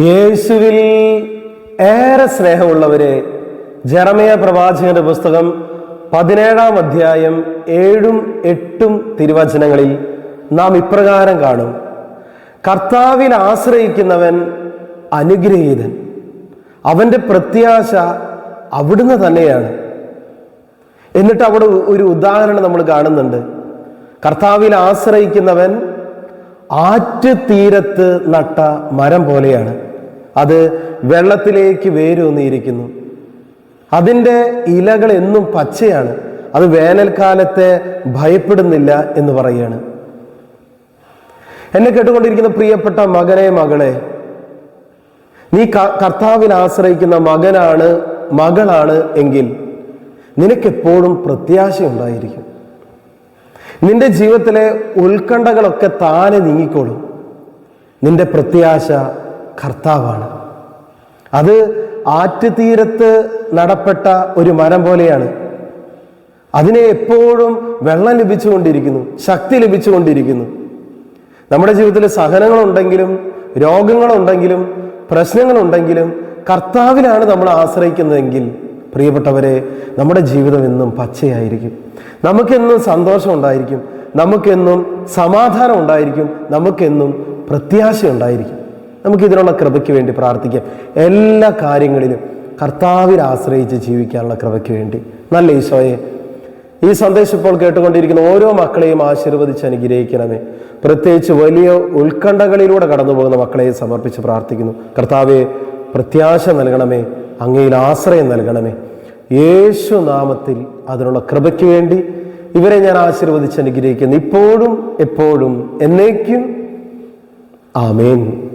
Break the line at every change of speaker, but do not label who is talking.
യേശുവിൽ ഏറെ സ്നേഹമുള്ളവരെ ജറമയ പ്രവാചകന്റെ പുസ്തകം പതിനേഴാം അധ്യായം ഏഴും എട്ടും തിരുവചനങ്ങളിൽ നാം ഇപ്രകാരം കാണും. കർത്താവിൽ ആശ്രയിക്കുന്നവൻ അനുഗ്രഹീതൻ. അവന്റെ പ്രത്യാശ അവിടുന്ന് തന്നെയാണ്. എന്നിട്ട് അവിടെ ഒരു ഉദാഹരണം നമ്മൾ കാണുന്നുണ്ട്. കർത്താവിൽ ആശ്രയിക്കുന്നവൻ ആറ്റ് തീരത്ത് നട്ട മരം പോലെയാണ്. അത് വെള്ളത്തിലേക്ക് വേരൂന്നിയിരിക്കുന്നു. അതിന്റെ ഇലകൾ എന്നും പച്ചയാണ്. അത് വേനൽക്കാലത്തെ ഭയപ്പെടുന്നില്ല എന്ന് പറയുകയാണ്. എന്നെ കേട്ടുകൊണ്ടിരിക്കുന്ന പ്രിയപ്പെട്ട മകനെ മകളെ നീ കർത്താവിൽ ആശ്രയിക്കുന്ന മകനാണ് മകളാണ് എങ്കിൽ നിനക്കെപ്പോഴും പ്രത്യാശ ഉണ്ടായിരിക്കും നിന്റെ ജീവിതത്തിലെ ഉത്കണ്ഠകളൊക്കെ താനെ നീങ്ങിക്കോളും. നിന്റെ പ്രത്യാശ കർത്താവാണ്. അത് ആറ്റുതീരത്ത് നടപ്പെട്ട ഒരു മരം പോലെയാണ്. അതിനെ എപ്പോഴും വെള്ളം ലഭിച്ചുകൊണ്ടിരിക്കുന്നു ശക്തി ലഭിച്ചുകൊണ്ടിരിക്കുന്നു. നമ്മുടെ ജീവിതത്തിൽ സഹനങ്ങളുണ്ടെങ്കിലും രോഗങ്ങളുണ്ടെങ്കിലും പ്രശ്നങ്ങളുണ്ടെങ്കിലും കർത്താവിനാണ് നമ്മൾ ആശ്രയിക്കുന്നതെങ്കിൽ പ്രിയപ്പെട്ടവരെ നമ്മുടെ ജീവിതം എന്നും പച്ചയായിരിക്കും. നമുക്കെന്നും സന്തോഷം ഉണ്ടായിരിക്കും. നമുക്കെന്നും സമാധാനം ഉണ്ടായിരിക്കും. നമുക്കെന്നും പ്രത്യാശ ഉണ്ടായിരിക്കും. നമുക്ക് ഇതിനുള്ള കൃപയ്ക്ക് വേണ്ടി പ്രാർത്ഥിക്കാം. എല്ലാ കാര്യങ്ങളിലും കർത്താവിൽ ആശ്രയിച്ച് ജീവിക്കാനുള്ള കൃപയ്ക്ക് വേണ്ടി. നല്ല ഈശോയെ ഈ സന്ദേശം ഇപ്പോൾ കേട്ടുകൊണ്ടിരിക്കുന്ന ഓരോ മക്കളെയും ആശീർവദിച്ച് അനുഗ്രഹിക്കണമേ. പ്രത്യേകിച്ച് വലിയ ഉത്കണ്ഠകളിലൂടെ കടന്നുപോകുന്ന മക്കളെ സമർപ്പിച്ച് പ്രാർത്ഥിക്കുന്നു. കർത്താവെ പ്രത്യാശ നൽകണമേ അങ്ങയിൽ ആശ്രയം നൽകണമേ. യേശു നാമത്തിൽ അതിനുള്ള കൃപയ്ക്ക് വേണ്ടി ഇവരെ ഞാൻ ആശീർവദിച്ച് അനുഗ്രഹിക്കുന്നു. ഇപ്പോഴും എപ്പോഴും എന്നേക്കും. ആമേൻ.